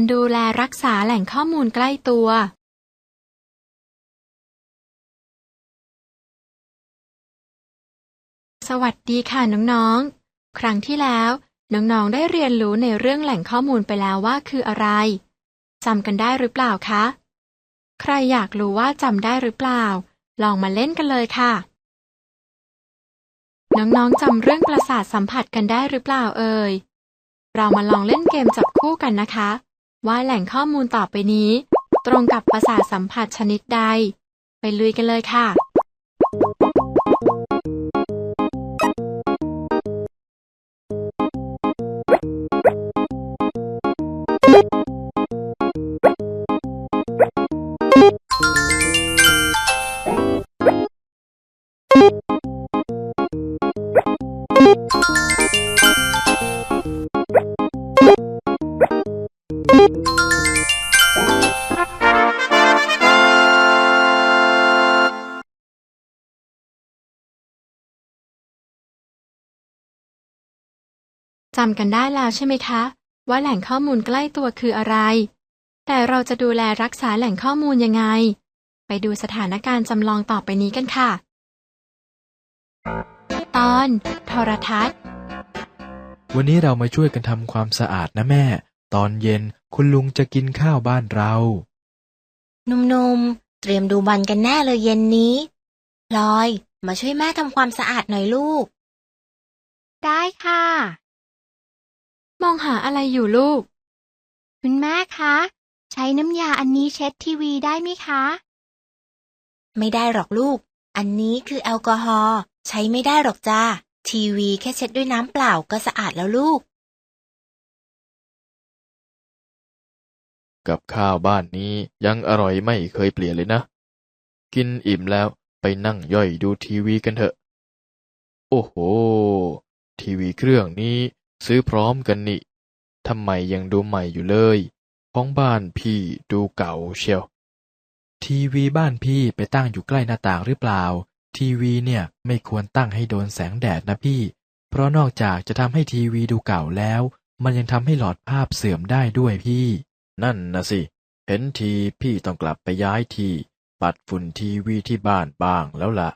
การดูแลรักษาแหล่งข้อมูลใกล้ตัวสวัสดีค่ะน้องๆ ครั้งที่แล้วน้องๆ ได้เรียนรู้ในเรื่องแหล่งข้อมูลไปแล้วว่าคืออะไร จำกันได้หรือเปล่าคะ ใครอยากรู้ว่าจำได้หรือเปล่า ลองมาเล่นกันเลยค่ะ น้องๆ จำเรื่องประสาทสัมผัสกันได้หรือเปล่าเอ่ย เรามาลองเล่นเกมจับคู่กันนะคะ ว่าแหล่งข้อมูลต่อไปนี้ ตรงกับประสาทสัมผัสชนิดใด ไปลุยกันเลยค่ะ จำกันได้แล้วใช่ไหมคะ ว่าแหล่งข้อมูลใกล้ตัวคืออะไร แต่เราจะดูแลรักษาแหล่งข้อมูลยังไง ไปดูสถานการณ์จำลองต่อไปนี้กันค่ะ ตอนโทรทัศน์ วันนี้เรามาช่วยกันทำความสะอาดนะแม่ ตอนเย็นคุณลุงจะกินข้าวบ้านเราหนุ่มๆ เตรียมดูบอลกันแน่เลยเย็นนี้พลอย มาช่วยแม่ทำความสะอาดหน่อยลูก ได้ค่ะ มองหาอะไรอยู่ลูก คุณแม่คะ ใช้น้ำยาอันนี้เช็ดทีวีได้ไหมคะ ไม่ได้หรอกลูก อันนี้คือแอลกอฮอล์ใช้ไม่ได้หรอกจ้า ทีวีแค่เช็ดด้วยน้ำเปล่าก็สะอาดแล้วลูก กับข้าวบ้านนี้ยังอร่อยไม่เคยเปลี่ยนเลยนะ กินอิ่มแล้วไปนั่งย่อยดูทีวีกันเถอะ โอ้โห ทีวีเครื่องนี้ ซื้อพร้อมกันนี่ทำไมยังดูใหม่อยู่เลย ของบ้านพี่ดูเก่าเชียว ทีวีบ้านพี่ไปตั้งอยู่ใกล้หน้าต่างหรือเปล่า ทีวีเนี่ยไม่ควรตั้งให้โดนแสงแดดนะพี่ เพราะนอกจากจะทำให้ทีวีดูเก่าแล้ว มันยังทำให้หลอดภาพเสื่อมได้ด้วยพี่ นั่นนะสิ เห็นทีพี่ต้องกลับไปย้ายทีปัดฝุ่นทีวีที่บ้านบ้างแล้วล่ะ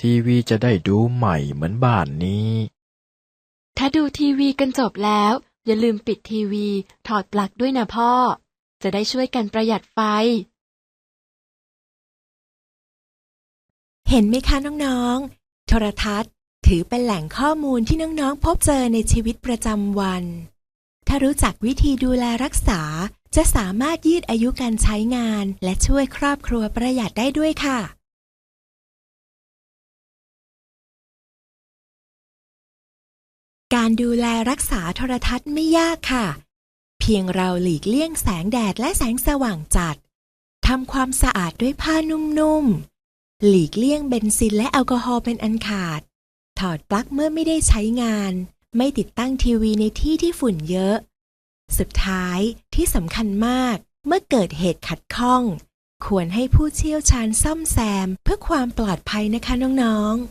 ทีวีจะได้ดูใหม่เหมือนบ้านนี้ ถ้าดูทีวีกันจบแล้ว อย่าลืมปิดทีวี ถอดปลั๊กด้วยนะพ่อ จะได้ช่วยกันประหยัดไฟ เห็นไหมคะน้องๆ โทรทัศน์ ถือเป็นแหล่งข้อมูลที่น้องๆ พบเจอในชีวิตประจำวัน ถ้ารู้จักวิธีดูแลรักษา จะสามารถยืดอายุการใช้งาน และช่วยครอบครัวประหยัดได้ด้วยค่ะ การดูแลรักษาโทรทัศน์ไม่ยากค่ะ เพียงเราหลีกเลี่ยงแสงแดดและแสงสว่างจัดทำความสะอาดด้วยผ้านุ่มๆ หลีกเลี่ยงเบนซินและแอลกอฮอล์เป็นอันขาด ถอดปลั๊กเมื่อไม่ได้ใช้งาน ไม่ติดตั้งทีวีในที่ที่ฝุ่นเยอะ สุดท้ายที่สำคัญมากเมื่อเกิดเหตุขัดข้อง ควรให้ผู้เชี่ยวชาญซ่อมแซมเพื่อความปลอดภัยนะคะน้องๆ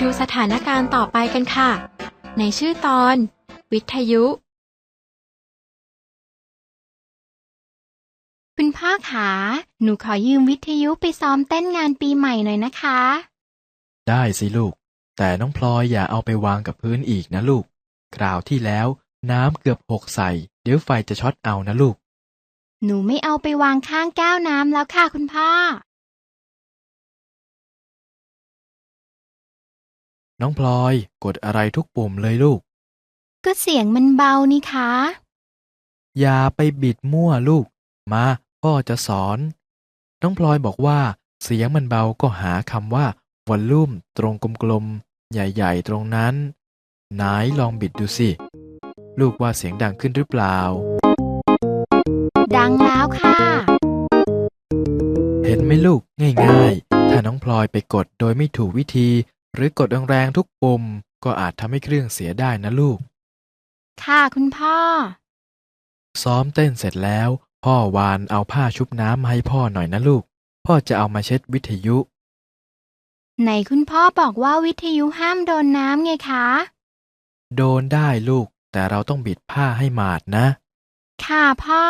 ดูสถานการณ์ต่อไปกันค่ะ ในชื่อตอน วิทยุ คุณพ่อขา หนูขอยืมวิทยุไปซ้อมเต้นงานปีใหม่หน่อยนะคะ ได้สิลูก แต่น้องพลอยอย่าเอาไปวางกับพื้นอีกนะลูก คราวที่แล้วน้ำเกือบหกใส่ เดี๋ยวไฟจะช็อตเอานะลูก หนูไม่เอาไปวางข้างแก้วน้ำแล้วค่ะคุณพ่อ น้องพลอยกดอะไรทุกปุ่มเลยลูก ก็เสียงมันเบานี่คะ อย่าไปบิดมั่วลูก มาพ่อจะสอน น้องพลอยบอกว่า เสียงมันเบาก็หาคำว่าวอลลุ่มตรงกลมๆ ใหญ่ๆ ตรงนั้นไหนลองบิดดูสิ ลูกว่าเสียงดังขึ้นหรือเปล่า ดังแล้วค่ะ เห็นไหมลูกง่ายๆ ถ้าน้องพลอยไปกดโดยไม่ถูกวิธี หรือกดแรงๆทุกปุ่มก็อาจทำให้เครื่องเสียได้นะลูก ค่ะคุณพ่อ ซ้อมเต้นเสร็จแล้ว พ่อวานเอาผ้าชุบน้ำมาให้พ่อหน่อยนะลูก พ่อจะเอามาเช็ดวิทยุ ไหนคุณพ่อบอกว่าวิทยุห้ามโดนน้ำไงคะ โดนได้ลูก แต่เราต้องบิดผ้าให้หมาดนะ ค่ะพ่อ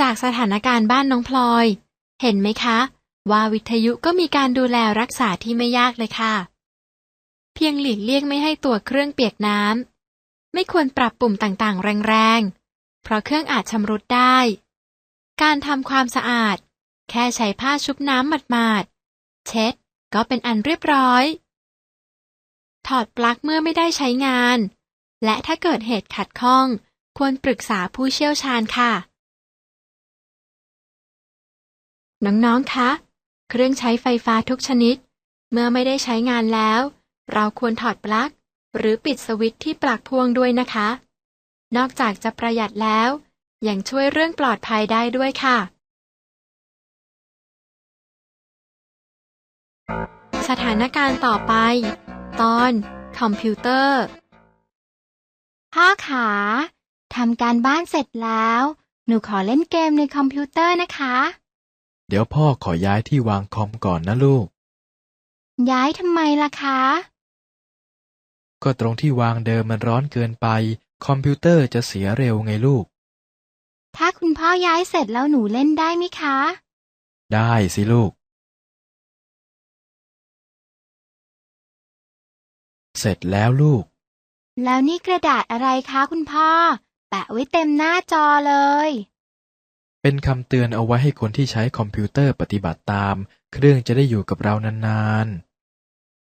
จากสถานการณ์บ้านน้องพลอย เห็นไหมคะ ว่าวิทยุก็มีการดูแลรักษาที่ไม่ยากเลยค่ะ เพียงหลีกเลี่ยงไม่ให้ตัวเครื่องเปียกน้ำไม่ควรปรับปุ่มต่างๆ แรงๆ เพราะเครื่องอาจชำรุดได้ การทำความสะอาด แค่ใช้ผ้าชุบน้ำหมาดๆ เช็ด ก็เป็นอันเรียบร้อย ถอดปลั๊กเมื่อไม่ได้ใช้งาน และถ้าเกิดเหตุขัดข้อง ควรปรึกษาผู้เชี่ยวชาญค่ะ น้องๆ คะ เครื่องใช้ไฟฟ้าทุกชนิด เมื่อไม่ได้ใช้งานแล้ว เราควรถอดปลั๊ก หรือปิดสวิตช์ที่ปลั๊กพ่วงด้วยนะคะ นอกจากจะประหยัดแล้ว ยังช่วยเรื่องปลอดภัยได้ด้วยค่ะ สถานการณ์ต่อไป ตอน คอมพิวเตอร์ พ่อขาทำการบ้านเสร็จแล้ว หนูขอเล่นเกมในคอมพิวเตอร์นะคะ เดี๋ยวพ่อขอย้ายที่วางคอมก่อนนะลูก ย้ายทำไมล่ะคะ ก็ตรงที่วางเดิมมันร้อนเกินไป คอมพิวเตอร์จะเสียเร็วไงลูก ถ้าคุณพ่อย้ายเสร็จแล้วหนูเล่นได้ไหมคะ ได้สิลูก เสร็จแล้วลูก แล้วนี่กระดาษอะไรคะคุณพ่อ แปะไว้เต็มหน้าจอเลย เป็นคำเตือนเอาไว้ให้คนที่ใช้คอมพิวเตอร์ปฏิบัติตาม เครื่องจะได้อยู่กับเรานาน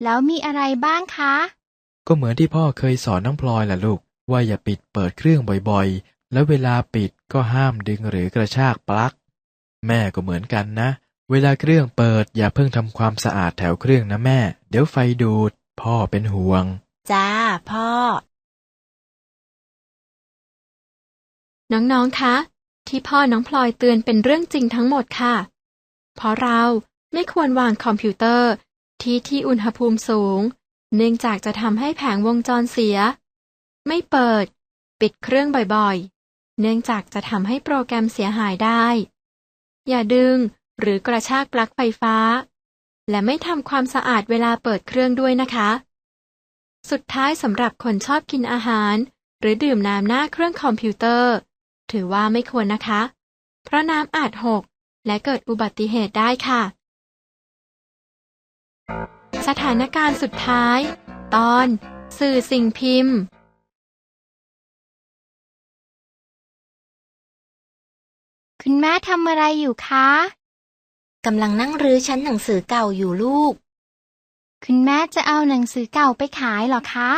แล้วมีอะไรบ้างคะๆก็เหมือนที่พ่อเคยสอนน้องพลอยล่ะลูก ว่าอย่าปิดเปิดเครื่องบ่อยๆ แล้วเวลาปิดก็ห้ามดึงหรือกระชากปลั๊ก แม่ก็เหมือนกันนะ เวลาเครื่องเปิดอย่าเพิ่งทำความสะอาดแถวเครื่องนะแม่ เดี๋ยวไฟดูด พ่อเป็นห่วง จ้า พ่อ น้องๆ คะ ที่พ่อน้องพลอยเตือนเป็นเรื่องจริงทั้งหมดค่ะ เพราะเราไม่ควรวางคอมพิวเตอร์ ที่ที่อุณหภูมิสูง เนื่องจากจะทำให้แผงวงจรเสีย ไม่เปิด ปิดเครื่องบ่อยๆ เนื่องจากจะทำให้โปรแกรมเสียหายได้ อย่าดึงหรือกระชากปลั๊กไฟฟ้า และไม่ทำความสะอาดเวลาเปิดเครื่องด้วยนะคะ สุดท้ายสำหรับคนชอบกินอาหาร หรือดื่มน้ำหน้าเครื่องคอมพิวเตอร์ ถือว่าไม่ควรนะคะ เพราะน้ำอาจหก และเกิดอุบัติเหตุได้ค่ะ สถานการณ์สุดท้าย ตอน สื่อสิ่งพิมพ์ คุณแม่ทำอะไรอยู่คะกำลังนั่งรื้อชั้นหนังสือเก่าอยู่ลูก คุณแม่จะเอาหนังสือเก่าไปขายเหรอคะ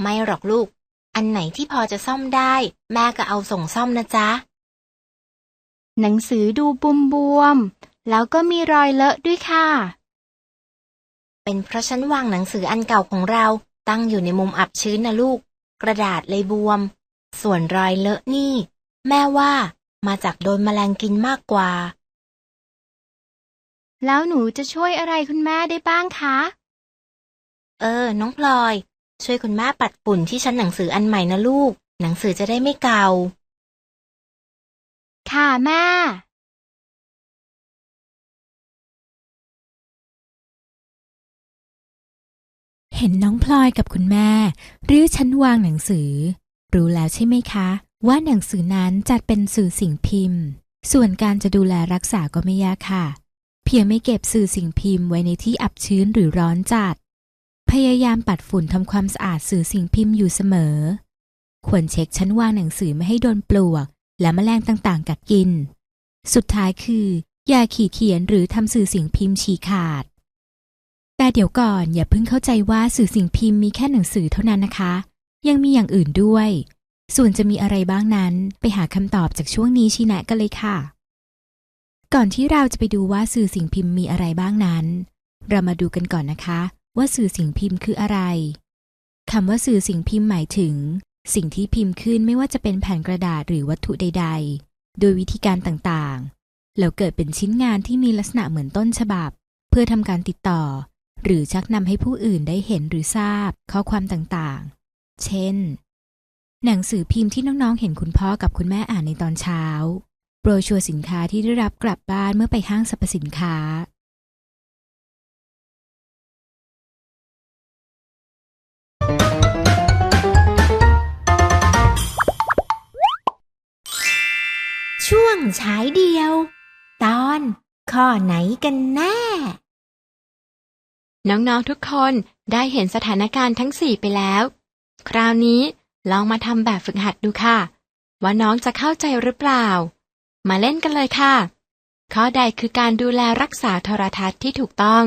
ไม่หรอกลูก อันไหนที่พอจะซ่อมได้ แม่ก็เอาส่งซ่อมนะจ๊ะ หนังสือดูบวมบวมๆแล้วก็มีรอยเลอะด้วยค่ะ เป็นเพราะฉันวางหนังสืออันเก่าของเราตั้งอยู่ในมุมอับชื้นนะลูก กระดาษเลยบวม ส่วนรอยเลอะนี่ แม่ว่ามาจากโดนแมลงกินมากกว่า แล้วหนูจะช่วยอะไรคุณแม่ได้บ้างคะ เออ น้องพลอย ช่วยคุณแม่ปัดฝุ่นที่ชั้นหนังสืออันใหม่นะลูก หนังสือจะได้ไม่เก่า ค่ะแม่ เห็นน้องพลอยกับคุณแม่รื้อชั้นวางหนังสือ รู้แล้วใช่ไหมคะ ว่าหนังสือนั้นจัดเป็นสื่อสิ่งพิมพ์ ส่วนการจะดูแลรักษาก็ไม่ยากค่ะ เพียงไม่เก็บสื่อสิ่งพิมพ์ไว้ในที่อับชื้นหรือร้อนจัด พยายามปัดฝุ่นทำความสะอาดสื่อสิ่งพิมพ์อยู่เสมอ ควรเช็คชั้นวางหนังสือไม่ให้โดนปลวก และแมลงต่างๆ กัดกิน สุดท้ายคือ อย่าขีดเขียนหรือทำสื่อสิ่งพิมพ์ฉีกขาด แต่เดี๋ยวก่อนอย่าเพิ่งเข้าใจว่าสื่อสิ่งพิมพ์มีแค่หนังสือเท่านั้นนะคะ ยังมีอย่างอื่นด้วย ส่วนจะมีอะไรบ้างนั้นไปหาคำตอบจากช่วงนี้ชี้แนะกันเลยค่ะ ก่อนที่เราจะไปดูว่าสื่อสิ่งพิมพ์มีอะไรบ้างนั้น เรามาดูกันก่อนนะคะ ว่าสื่อสิ่งพิมพ์คืออะไรคำว่าสื่อสิ่งพิมพ์หมายถึง สิ่งที่พิมพ์ขึ้นไม่ว่าจะเป็นแผ่นกระดาษหรือวัตถุใด ๆ โดยวิธีการต่างๆ แล้วเกิดเป็นชิ้นงานที่มีลักษณะเหมือนต้นฉบับ เพื่อทำการติดต่อ หรือชักนำให้ผู้อื่นได้เห็นหรือทราบ ข้อความต่างๆ เช่น หนังสือพิมพ์ที่น้องๆ เห็นคุณพ่อกับคุณแม่อ่านในตอนเช้าโบรชัวร์สินค้าที่ได้รับกลับบ้านเมื่อไปห้างสรรพสินค้า ฉายเดียว ตอนข้อไหนกันแน่ น้องๆทุกคนได้เห็นสถานการณ์ทั้งสี่ไปแล้ว คราวนี้ลองมาทำแบบฝึกหัดดูค่ะ ว่าน้องจะเข้าใจหรือเปล่า มาเล่นกันเลยค่ะ ข้อใดคือการดูแลรักษาโทรทัศน์ที่ถูกต้อง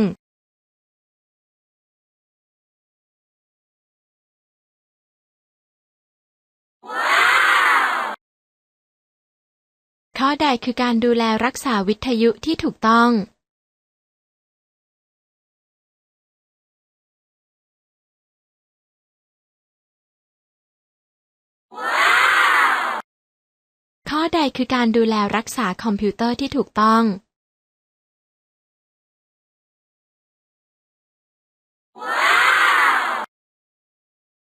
ข้อใดคือการดูแลรักษาวิทยุที่ถูกต้องข้อใดคือการดูแลรักษาคอมพิวเตอร์ที่ถูกต้อง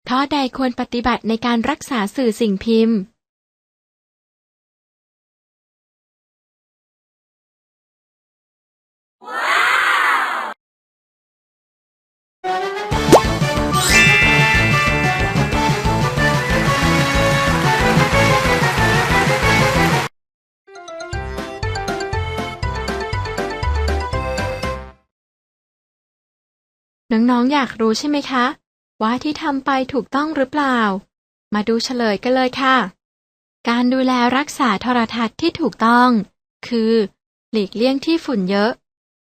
ข้อใดควรปฏิบัติในการรักษาสื่อสิ่งพิมพ์ น้องๆ อยากรู้ใช่ไหมคะ ว่าที่ทำไปถูกต้องหรือเปล่า มาดูเฉลยกันเลยค่ะ การดูแลรักษาโทรทัศน์ที่ถูกต้อง คือ หลีกเลี่ยงที่ฝุ่นเยอะ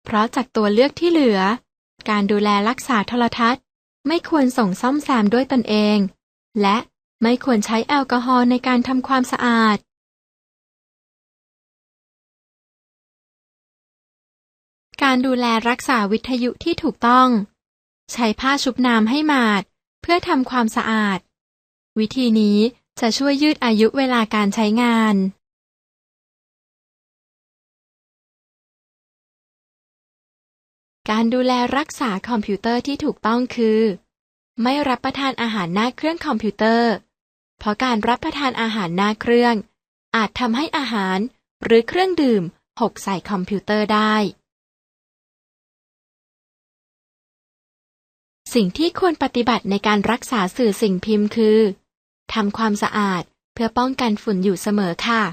เพราะจากตัวเลือกที่เหลือ การดูแลรักษาโทรทัศน์ ไม่ควรส่งซ่อมแซมด้วยตนเอง และไม่ควรใช้แอลกอฮอล์ในการทำความสะอาด การดูแลรักษาวิทยุที่ถูกต้อง ใช้ผ้าชุบน้ำให้หมาด เพื่อทำความสะอาด วิธีนี้จะช่วยยืดอายุเวลาการใช้งาน การดูแลรักษาคอมพิวเตอร์ที่ถูกต้องคือ ไม่รับประทานอาหารหน้าเครื่องคอมพิวเตอร์ เพราะการรับประทานอาหารหน้าเครื่อง อาจทำให้อาหารหรือเครื่องดื่มหกใส่คอมพิวเตอร์ได้ สิ่งที่ควรปฏิบัติในการรักษาสื่อสิ่งพิมพ์คือทำความสะอาดเพื่อป้องกันฝุ่นอยู่เสมอค่ะ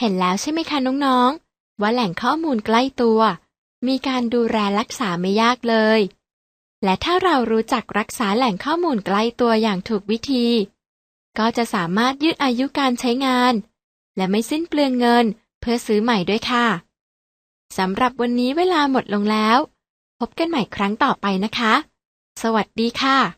เห็นแล้วใช่ไหมคะน้องๆ ว่าแหล่งข้อมูลใกล้ตัว มีการดูแลรักษาไม่ยากเลย และถ้าเรารู้จักรักษาแหล่งข้อมูลใกล้ตัวอย่างถูกวิธี ก็จะสามารถยืดอายุการใช้งาน และไม่สิ้นเปลืองเงินเพื่อซื้อใหม่ด้วยค่ะสำหรับวันนี้เวลาหมดลงแล้ว พบกันใหม่ครั้งต่อไปนะคะ สวัสดีค่ะ